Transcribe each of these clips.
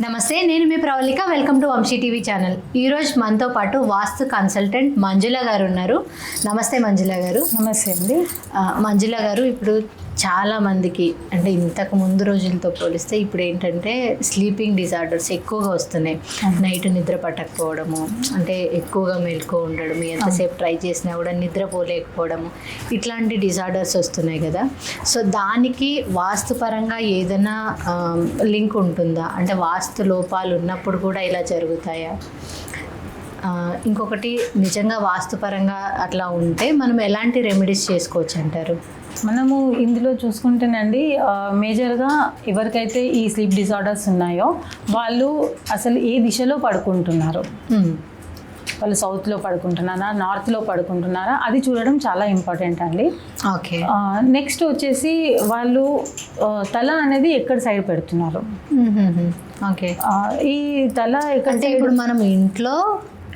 నమస్తే నేను మీ Pravalika. Welcome to Vamsi TV channel. ఈరోజు మనతో పాటు వాస్తు కన్సల్టెంట్ మంజుల గారు ఉన్నారు. నమస్తే మంజుల గారు. నమస్తే అండి. మంజుల గారు ఇప్పుడు చాలా మందికి అంటే ఇంతకు ముందు రోజులతో పోలిస్తే ఇప్పుడు ఏంటంటే స్లీపింగ్ డిజార్డర్స్ ఎక్కువగా వస్తున్నాయి. నైట్ నిద్ర పట్టకపోవడము అంటే ఎక్కువగా మెలకు ఉండడం ఎంతసేపు ట్రై చేసినా కూడా నిద్రపోలేకపోవడము ఇట్లాంటి డిజార్డర్స్ వస్తున్నాయి కదా. సో దానికి వాస్తుపరంగా ఏదైనా లింక్ ఉంటుందా? అంటే వాస్తు లోపాలు ఉన్నప్పుడు కూడా ఇలా జరుగుతాయా? ఇంకొకటి నిజంగా వాస్తుపరంగా అట్లా ఉంటే మనం ఎలాంటి రెమెడీస్ చేసుకోవచ్చు అంటారు? మనము ఇందులో చూసుకుంటేనండి మేజర్గా ఎవరికైతే ఈ స్లీప్ డిజార్డర్స్ ఉన్నాయో వాళ్ళు అసలు ఏ దిశలో పడుకుంటున్నారు. వాళ్ళు సౌత్లో పడుకుంటున్నారా నార్త్లో పడుకుంటున్నారా? అది చూడడం చాలా ఇంపార్టెంట్ అండి. ఓకే. నెక్స్ట్ వచ్చేసి వాళ్ళు తల అనేది ఎక్కడ సైడ్ పెడుతున్నారు. ఓకే. ఈ తల ఎక్కడ అంటే ఇప్పుడు మనం ఇంట్లో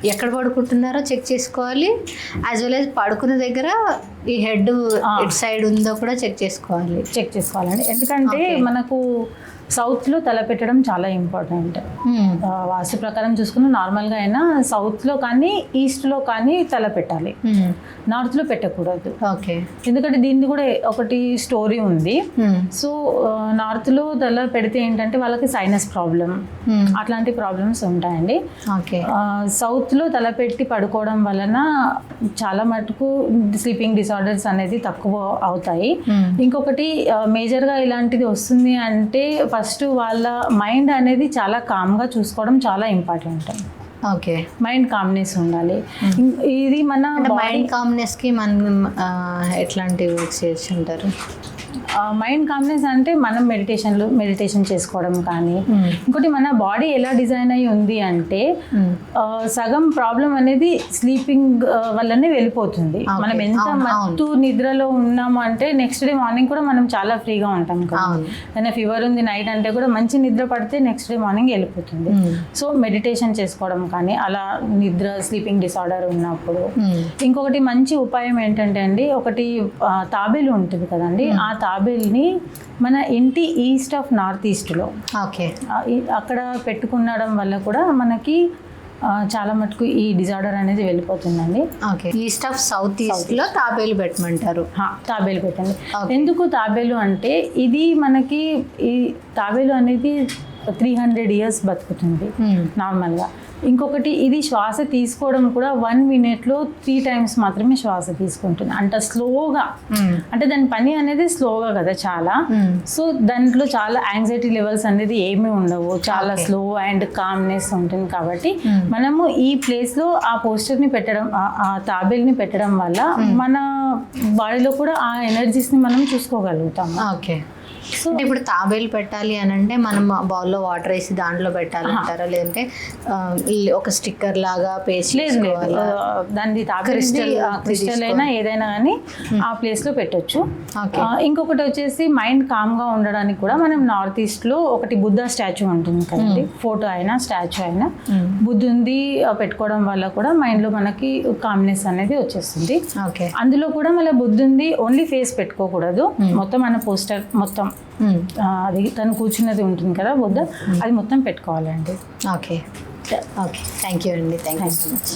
ఎక్కడ పడుకుంటున్నారో చెక్ చేసుకోవాలి. యాజ్ వెల్ యాజ్ పడుకున్న దగ్గర ఈ హెడ్. ఇటు సైడ్ ఉందో కూడా చెక్ చేసుకోవాలి. చెక్ చేసుకోవాలండి. ఎందుకంటే. మనకు సౌత్లో తల పెట్టడం చాలా ఇంపార్టెంట్. వాస్తు ప్రకారం చూసుకున్న నార్మల్గా అయినా సౌత్లో కానీ ఈస్ట్లో కానీ తల పెట్టాలి. నార్త్లో పెట్టకూడదు. ఓకే. ఎందుకంటే దీన్ని కూడా ఒకటి స్టోరీ ఉంది. సో నార్త్లో తల పెడితే ఏంటంటే వాళ్ళకి సైనస్ ప్రాబ్లం. అట్లాంటి ప్రాబ్లమ్స్ ఉంటాయండి. ఓకే. ఆ, సౌత్లో తల పెట్టి పడుకోవడం వలన చాలా మటుకు స్లీపింగ్ డిసార్డర్స్ అనేది తక్కువ అవుతాయి మ్మ్. ఇంకొకటి మేజర్గా ఇలాంటిది వస్తుంది అంటే ఫస్ట్ వాళ్ళ మైండ్ అనేది చాలా కామ్గా చూసుకోవడం చాలా ఇంపార్టెంట్ ఓకే మైండ్ కామ్నెస్ ఉండాలి ఇది మన మైండ్ కామ్నెస్కి మనం ఎట్లాంటి వర్క్స్ చేసి ఉంటారు మైండ్ కామ్నెస్ అంటే మనం మెడిటేషన్లు మెడిటేషన్ చేసుకోవడం కానీ. ఇంకోటి మన బాడీ ఎలా డిజైన్ అయి ఉంది అంటే సగం ప్రాబ్లం అనేది స్లీపింగ్ వల్లనే వెళ్ళిపోతుంది. మనం ఎంత మత్తు నిద్రలో ఉన్నాము అంటే నెక్స్ట్ డే మార్నింగ్ కూడా మనం చాలా ఫ్రీగా ఉంటాం కదా. ఏదైనా ఫీవర్ ఉంది నైట్ అంటే కూడా మంచి నిద్ర పడితే నెక్స్ట్ డే మార్నింగ్ వెళ్ళిపోతుంది. సో మెడిటేషన్ చేసుకోవడం కానీ అలా నిద్ర స్లీపింగ్ డిసార్డర్ ఉన్నప్పుడు. మ్మ్. ఇంకొకటి మంచి ఉపాయం ఏంటంటే అండి ఒకటి తాబేలు ఉంటుంది కదండి. ఆ తాబేల్ని మన ఇంటి ఈస్ట్ ఆఫ్ నార్త్ ఈస్ట్లో ఓకే. అక్కడ పెట్టుకునడం వల్ల కూడా మనకి చాలా మటుకు ఈ డిజార్డర్ అనేది వెళ్ళిపోతుందండి. ఓకే. ఈస్ట్ ఆఫ్ సౌత్ ఈస్ట్లో తాబేలు పెట్టమంటారు. తాబేలు పెట్టండి. ఎందుకు తాబేలు అంటే ఇది మనకి ఈ తాబేలు అనేది త్రీ హండ్రెడ్ ఇయర్స్ బతుకుతుంది మ్మ్. నార్మల్గా ఇంకొకటి ఇది శ్వాస తీసుకోవడం కూడా వన్ మినిట్లో త్రీ టైమ్స్ మాత్రమే శ్వాస తీసుకుంటుంది అంత స్లోగా మ్మ్. అంటే దాని పని అనేది స్లోగా కదా చాలా మ్మ్. సో దాంట్లో చాలా యాంగ్జైటీ లెవెల్స్ అనేది ఏమీ ఉండవు చాలా. స్లో అండ్ కామ్నెస్ ఉంటుంది కాబట్టి Hmm. మనము ఈ ప్లేస్లో ఆ పోస్టర్ని పెట్టడం ఆ- తాబేల్ని పెట్టడం వల్ల మన బాడీలో కూడా ఆ ఎనర్జీస్ని మనం చూసుకోగలుగుతాము ఓకే అంటే ఇప్పుడు తాబేలు పెట్టాలి అని అంటే మనం బౌల్లో వాటర్ వేసి దాంట్లో పెట్టాలి అంటారా? లేదంటే ఒక స్టిక్కర్ లాగా పేస్ట్ దాన్ని Crystal క్రిస్టల్ అయినా ఏదైనా కానీ ఆ ప్లేస్లో పెట్టొచ్చు. ఓకే. ఆ, ఇంకొకటి వచ్చేసి మైండ్ కామ్గా ఉండడానికి కూడా మనం నార్త్ ఈస్ట్లో ఒకటి బుద్ధ స్టాచ్యూ ఉంటుంది కదండి. ఫోటో అయినా స్టాచ్యూ అయినా. బుద్ధుంది పెట్టుకోవడం వల్ల కూడా మైండ్లో మనకి కామ్నెస్ అనేది వచ్చేస్తుంది. ఓకే. అందులో కూడా మళ్ళీ బుద్ధుంది ఓన్లీ ఫేస్ పెట్టుకోకూడదు. మొత్తం మన పోస్టర్ మొత్తం మ్మ్. ఆ, అది తను కూర్చున్నది ఉంటుంది కదా బుద్ధ అది మొత్తం పెట్టుకోవాలండి. ఓకే ఓకే థ్యాంక్ యూ అండి థ్యాంక్ యూ సో మచ్